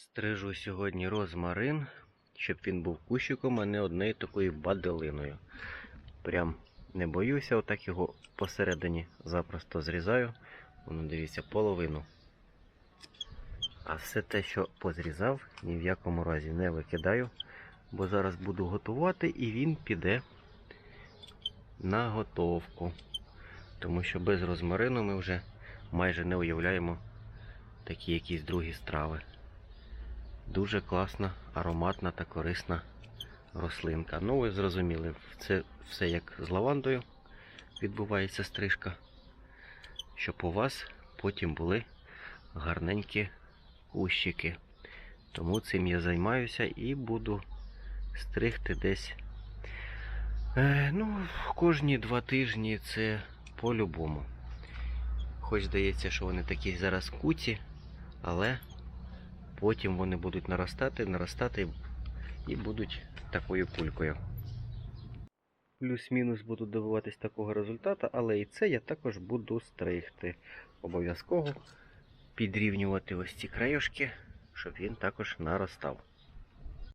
Стрижу сьогодні розмарин, щоб він був кущиком, а не однею такою баделиною. Прям не боюся, отак його посередині запросто зрізаю. Воно дивіться, половину. А все те, що позрізав, ні в якому разі не викидаю, бо зараз буду готувати і він піде на готовку. Тому що без розмарину ми вже майже не уявляємо такі якісь другі страви. Дуже класна, ароматна та корисна рослинка. Ну, ви зрозуміли, це все як з лавандою відбувається стрижка, щоб у вас потім були гарненькі кущики. Тому цим я займаюся і буду стригти десь. Е, ну, кожні два тижні це по-любому. Хоч здається, що вони такі зараз куці, але потім вони будуть наростати, наростати і будуть такою кулькою. Плюс-мінус буду добиватись такого результату, але і це я також буду стригти. Обов'язково підрівнювати ось ці краюшки, щоб він також наростав.